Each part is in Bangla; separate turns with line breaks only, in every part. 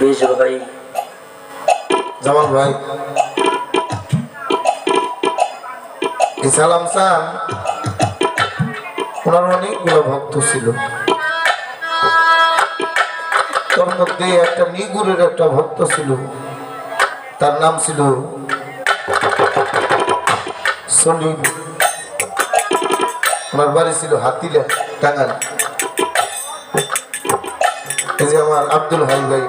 বেশ ভাই
জামাল ভাই এই সালাম সান ওনার অনেকগুলো ভক্ত ছিল। তোর মধ্যে একটা নিগুরের একটা ভক্ত ছিল। তার নাম ছিল সলিম ওনার বাড়ি ছিল হাতিলা টাঙ্গাল এই যে আমার আব্দুল হাই ভাই।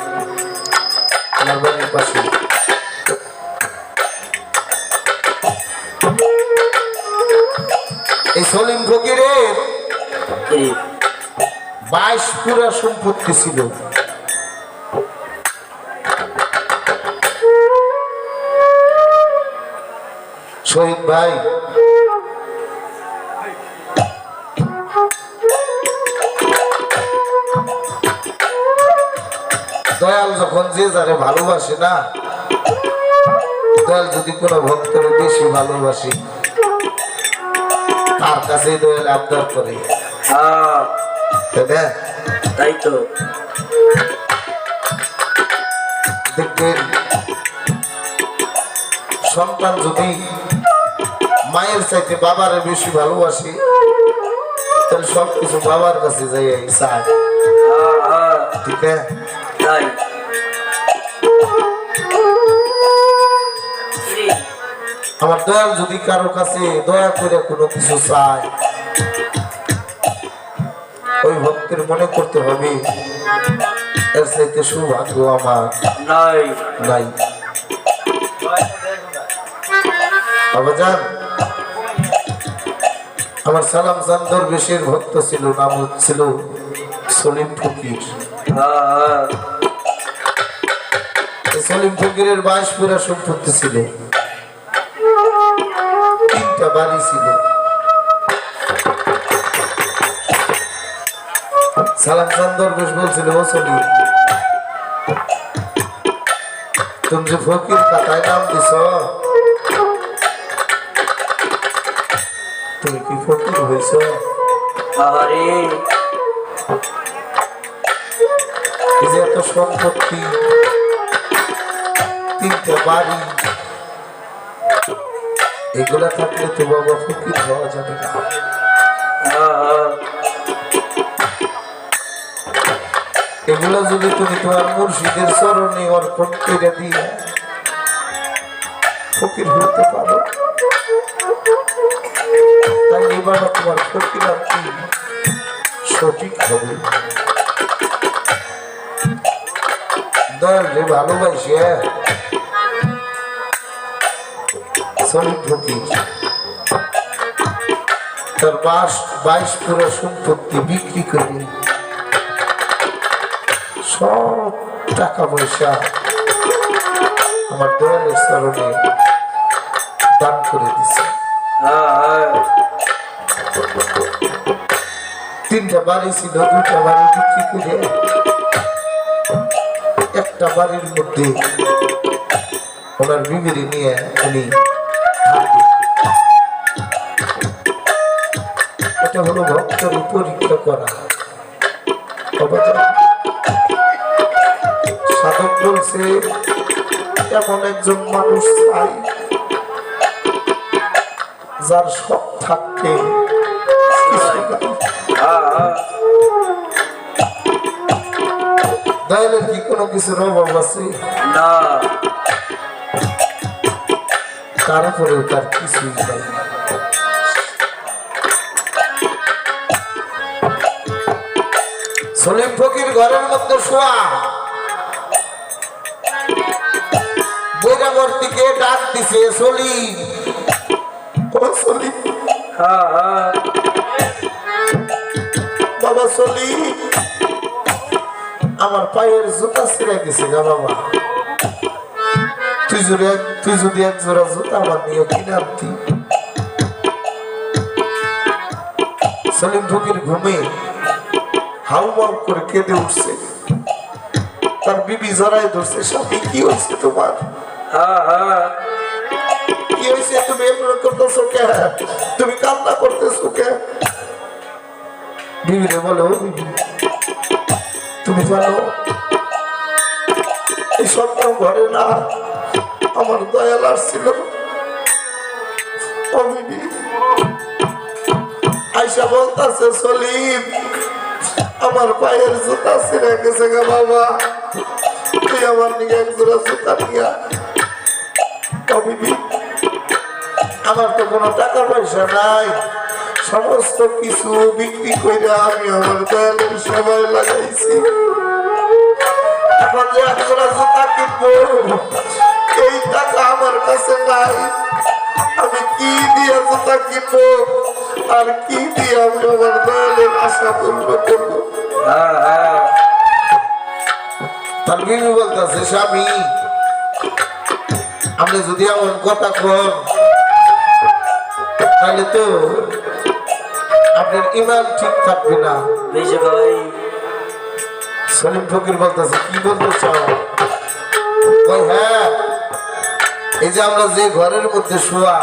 আমার বাড়ির পাশে এই সলিম ফকিরের বাইশ পুরা সম্পত্তি ছিল। শহীদ ভাই দয়াল যখন যে যারে ভালোবাসে না দয়াল যদি কোনো ভক্তের বেশি ভালোবাসে তার কাছে দয়াল আবদার করে?
হ্যাঁ।
তাই
তো।
দেখবেন সন্তান যদি মায়ের চাইতে বাবারে বেশি ভালোবাসে তাহলে সবকিছু বাবার কাছে যাই চায়
হ্যাঁ হ্যাঁ।
ঠিক আছে? আমার দয়াল যদি কারও কাছে দয়া করে কোনো কিছু চায় ওই ভক্তের মনে করতে হবে এর চাইতে সৌভাগ্য আমার
নাই।
নাই। বাবা যান। আমার সালাম চান দরবেশের ভক্ত ছিল নাম ছিল সলিম ফকির।
হ্যাঁ।
সলিম ফকিরের বাইশ পুরা সম্পত্তি ছিল। ছিল। সালাম চান দরবেশ বলছিল ও সলিম তুমি যে ফকির কাতায় নাম দিছ? তুমি কি ফকির হয়েছ?
আরে
এই যে এত সম্পত্তি তিনটা বাড়ি এগুলা থাকলে তো বাবা ফকির হওয়া যাবে না।
হ্যাঁ হ্যাঁ
এগুলা যদি তুমি তোমার মুর্শিদের চরণে অর্পণ করে দিয়ে ফকির হতে পারো, তাই এবার তোমার ফকির সঠিক হবে। দয়াল রে ভালোবাসে ফকির তার বাস বাইশ পুরো সম্পত্তি বিক্রি করে। সব টাকা পয়সা আমার দয়ালের চরণে দান করে দিছে। তিনটা বাড়ি ছিল দুটা বাড়ি বিক্রি করে। একটা বাড়ির মধ্যে ওনার বিবিরি নিয়ে উনি এটা হলো ভক্তের পরীক্ষা করা। সাধক বলছে এমন একজন মানুষ চাই যার সব থাকতে দয়ালের কি কোনো কিছুর অভাব আছে?
না।
তারপরেও তার কিছুই নাই। সলিম ফকির ঘরের মধ্যে শোয়া। বৈরাবর্তীকে ডাক দিছে সলিম ও সলিম
হ্যাঁ হ্যাঁ।
বাবা সলিম আমার পায়ের জুতা ছিঁড়ে গেছে গা বাবা। তুই যদি তুই যদি এক জোড়া জুতা আমার নিয়ে কিনে আনতি। সলিম ফকির ঘুমে হাউমাউ করে কেঁদে উঠছে। তার বিবি জড়াই ধরছে স্বামী কি হয়েছে তোমার?
হ্যাঁ হ্যাঁ।
কি হয়েছে? তুমি এমন করতেছো কে? তুমি কান্না করতেছো কে? বিবিরে বলো তুমি জানো এই স্বপ্ন ঘরে না আমার দয়াল আসছিল। আইসা বলতাছে সলিম আমার পায়ের জুতা ছিঁড়ে গেছে গা বাবা। তুই আমার নিয়ে এক জোড়া জুতা নিয়া। আমার তো কোনো টাকা পয়সা নাই। সমস্ত কিছু বিক্রি করে আমি আমার দয়ালের সেবায় লাগাইছি। এখন যে একজোড়া জুতা কিনবো, এই টাকা আমার কাছে নাই। আমি কি দিয়ে জুতা কিনবো? আর কি দিয়ে আমি আমার দয়ালের আশা পূর্ণ করব?
হ্যাঁ হ্যাঁ।
বলতেছে স্বামী যদি এমন কথা কন তাহলে তো আপনার ইমান ঠিক থাকবে না।
ভাই।
সলিম ফকির বলতেছে কি বলতে চাও? হ্যাঁ এই যে আমরা যে ঘরের মধ্যে শোয়া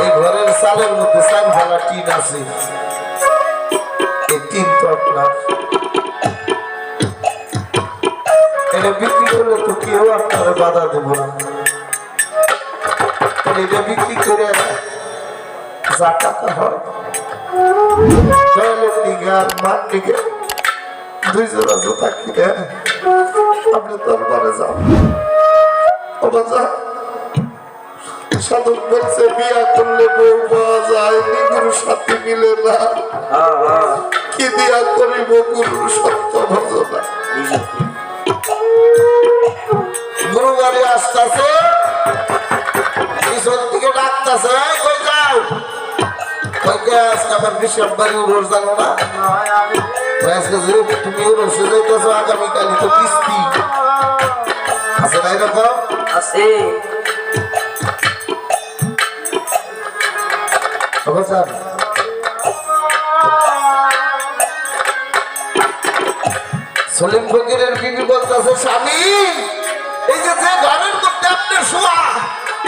এই ঘরের চালের মধ্যে চাল ফেলা টিন আছে। এই টিন তো আপনার। এটা বিক্রি করলে তো কেউ আপনারা বাধা দেব না। এটা বিক্রি করে যা টাকা হয়। আর মান নিগে দুই জোড়া জুতা কিনে আপনি দরবারে যান। ও বাজা সাধক বলছে বিয়া করলে বউ পাওয়া যায় নিগুর সাথে মিলে না। কি দিয়া করিব গুরুর সত্য ভজনা। গুরু বাড়ি আসতেছে পিছন থেকে ডাকতেছে "এই, কই যাও? কই কে আজকে আমার বিশাল বাড়ি উড়োর জানো না? আজকে যে তো কিস্তি। আছে না এরকম?
আছে।
অবস্থান সলিম ফকিরের বিবি বলতেছে, স্বামী, এই যে যে ঘরের মধ্যে আপনি শোয়া,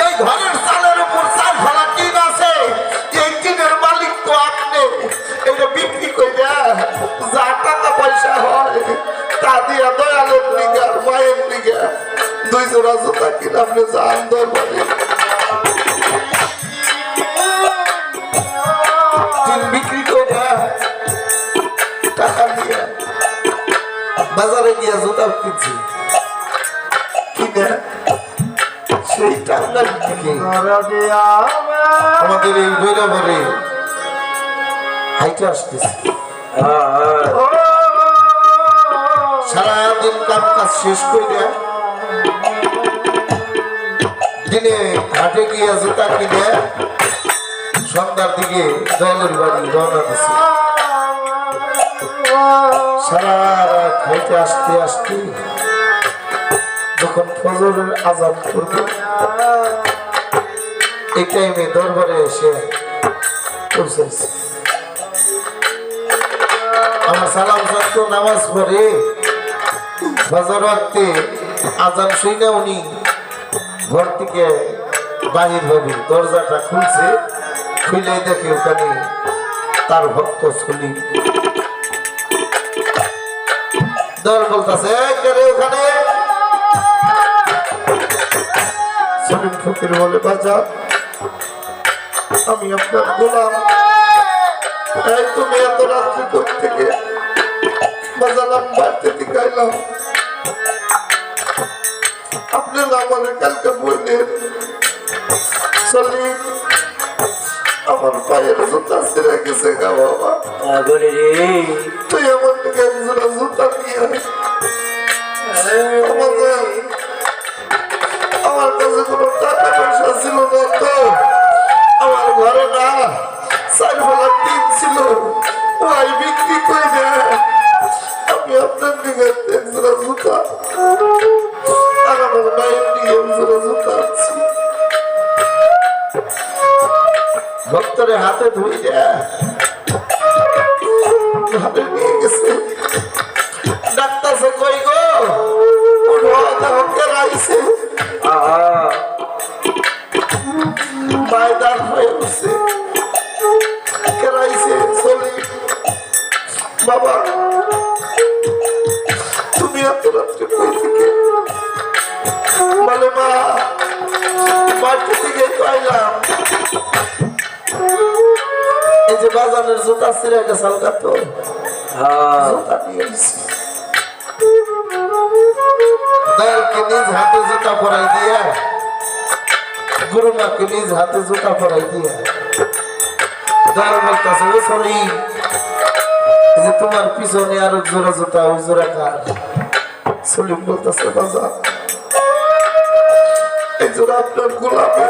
এই ঘরের চালের উপর চাল ফেলা টিন আছে? এই মালিক তো আপনি। এটা বিক্রি করে যা টাকা পয়সা হয়, তা দিয়া দয়ালের দিকে আর মায়ের দিকে দুই জোড়া জুতা কিনে আপনি যান দরবারে। আমাদের এই বৈরাবরে হাইটে সারাদিন কাম কাজ শেষ করে দিনে হাটে গিয়ে জুতা কিনে সন্ধ্যার দিকে দলের বাড়ি রওনা দিছে। সারা আসতে আসতে যখন ফজরের করবে এই টাইমে দরবারে এসে পৌঁছেছে। নামাজ ঘর থেকে দরজাটা খুলছে খুলে দেখে ওখানে তার ভক্ত শুনি দল বলতেছে "এই ওখানে? সলিম ফকির বলে বাজা আমি আপনার গোলাম। এই তুমি এত রাত্রি থেকে বাজালাম বাড়তে থেকে আইলাম আপনি না আমাদের কালকে বললেন সলিম আমার পায়ের জুতা ছিঁড়ে গেছে গা বাবা। তুই আমার থেকে একজোড়া জুতা এই যে বাজানের জুতা ছিঁড়ে গেছে হালকা তো।
হ্যাঁ।
জুতা নিয়ে দয়ালকে নিজ হাতে জুতা পরাই দিয়ে গুরুমাকে নিজ হাতে জুতা পরাই দিয়ে। দয়াল বলতেছে ও সরি যে তোমার পিছনে আরও জোড়া জুতা ওই জোড়া কার? সলিম বলতেছে বাজা এই জোড়া আপনার গোলাপে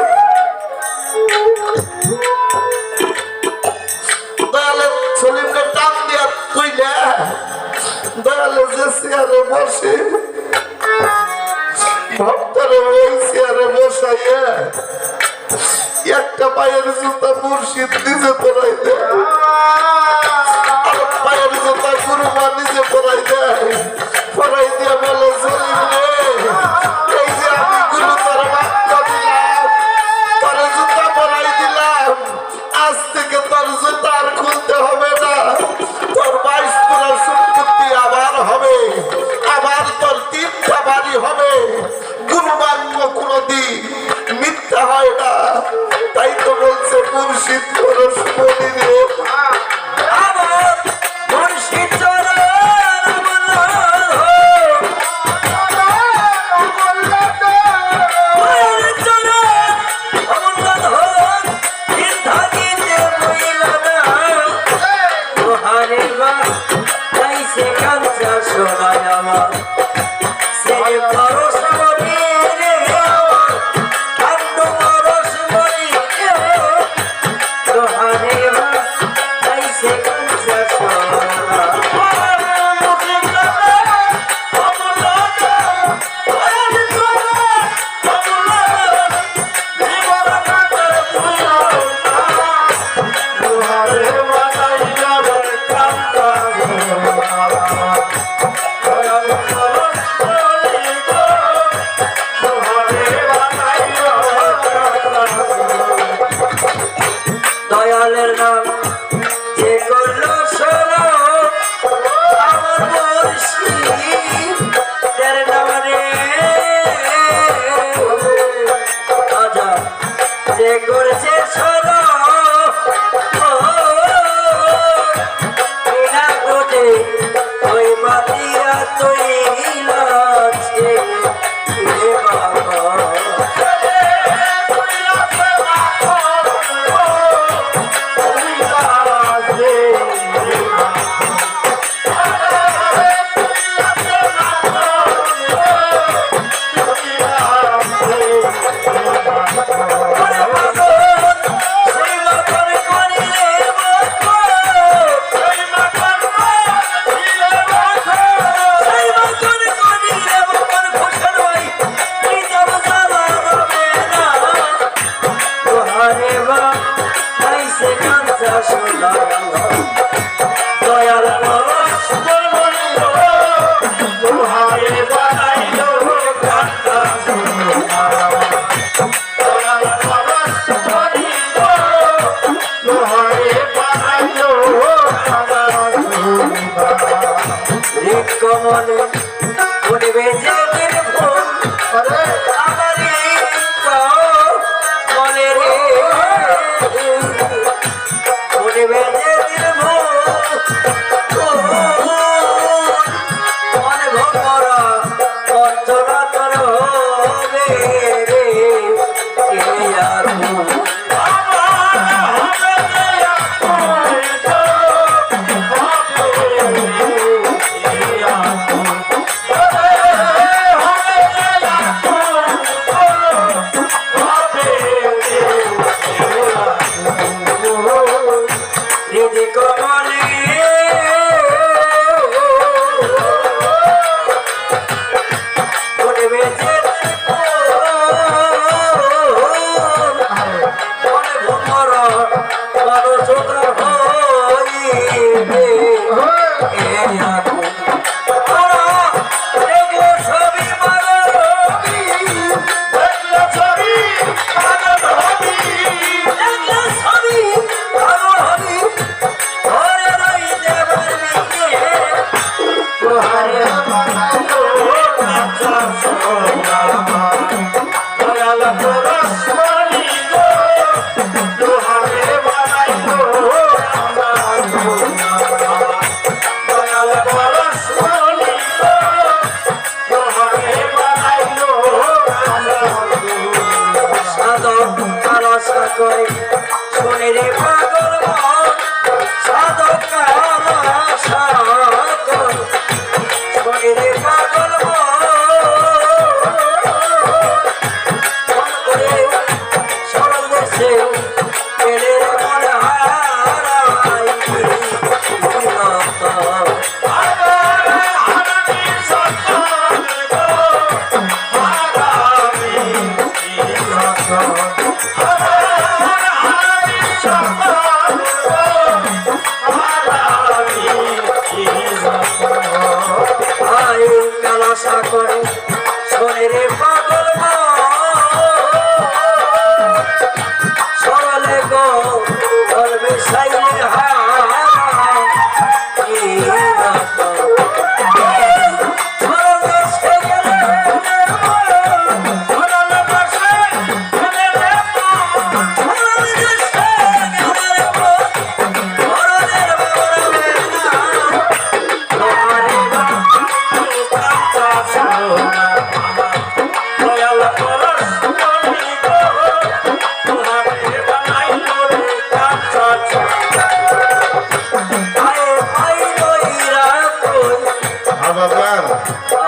দয়ালে সলিমকে টান দিয়া কইলে দয়ালে যে চেয়ারে বসে, ভক্তরে ওই চেয়ারে বসাইয়া একটা পায়ের জুতা মুর্শিদ নিজে পরাই দেয় আর পায়ের জুতা গুরুমা নিজে পরাই দেয় পরাই দিয়ে বলে থেকে তার জুতার খুলতে হবে না। তোর বাইশ পুরা সম্পত্তি আবার হবে। আবার তোর তিনটা বাড়ি হবে। গুরুমান্য কোনদিন মিথ্যা হয় না। তাই তো বলছে মুর্শিদ খরস বলি
আমার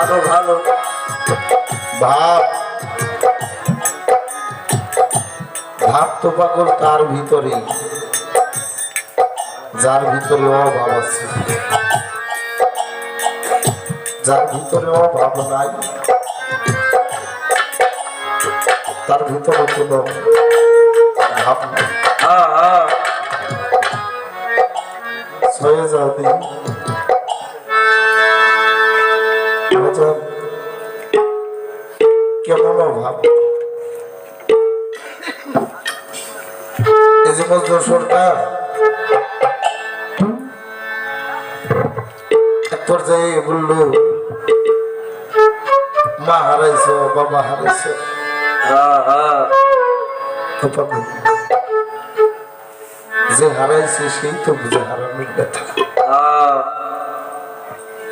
আরও ভালো।
ভাব। ভাব তো পাগল তার ভিতরে। যার ভিতরে অভাব আছে। যার ভিতরে অভাব নাই। তার ভিতরে কোনো ভাব নাই।
হ্যাঁ হ্যাঁ।
যাও দিন কেমন অভাব সরকার এক পর্যায়ে বলল, মা হারাইছো, বাবা হারাইছো। যে হারাইছে, সেই তো বুঝে হারানোর ব্যথা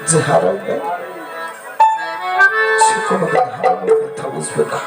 যে হারাই নাই সে কোনোদিন হারানোর ব্যথা বুঝবে না